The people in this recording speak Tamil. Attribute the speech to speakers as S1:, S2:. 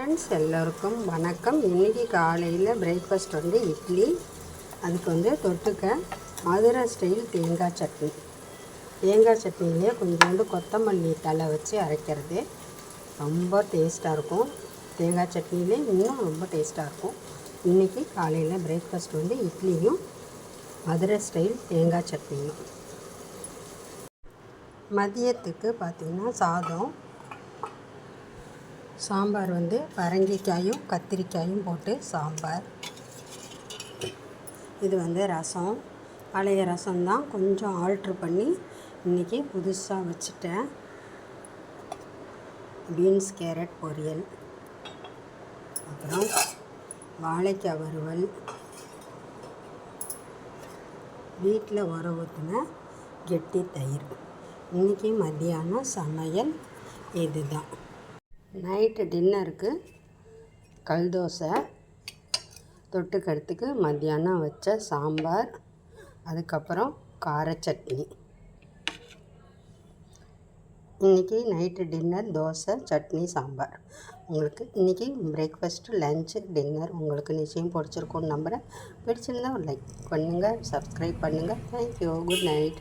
S1: ஃப்ரெண்ட்ஸ் எல்லோருக்கும் வணக்கம். இன்றைக்கி காலையில் பிரேக்ஃபாஸ்ட் வந்து இட்லி அதுக்கு வந்து தொட்டுக்க மதுரை ஸ்டைல் தேங்காய் சட்னி. தேங்காய் சட்னிலேயே கொஞ்சோண்டு கொத்தமல்லி தலை வச்சு அரைக்கிறது. ரொம்ப டேஸ்ட்டாக இருக்கும். தேங்காய் சட்னிலே இன்னும் ரொம்ப டேஸ்ட்டாக இருக்கும். இன்றைக்கி காலையில் பிரேக்ஃபாஸ்ட் வந்து இட்லியும் மதுரை ஸ்டைல் தேங்காய் சட்னியும். மதியத்துக்கு பார்த்திங்கன்னா சாதம் சாம்பார் வந்து பரங்கிக்காயும் கத்திரிக்காயும் போட்டு சாம்பார். இது வந்து ரசம். பழைய ரசம் தான் கொஞ்சம் ஆல்ட்ரு பண்ணி இன்றைக்கி புதுசாக வச்சுட்டேன். பீன்ஸ் கேரட் பொரியல். அப்புறம் வாழைக்காய் வறுவல். வீட்டில் உர ஊற்றின கெட்டி தயிர். இன்றைக்கி மத்தியானம் சமையல் இதுதான். நைட்டு டின்னருக்கு கல் தோசை தொட்டுக்கிறதுக்கு மத்தியானம் வச்ச சாம்பார் அதுக்கப்புறம் கார சட்னி. இன்றைக்கி நைட்டு டின்னர் தோசை சட்னி சாம்பார். உங்களுக்கு இன்றைக்கி பிரேக்ஃபாஸ்ட்டு லஞ்சு டின்னர் உங்களுக்கு நிச்சயம் பிடிச்சிருக்கும்னு நம்புகிறேன் பிடிச்சிருந்தா ஒரு லைக் பண்ணுங்கள் சப்ஸ்கிரைப் பண்ணுங்கள் தேங்க்யூ குட் நைட்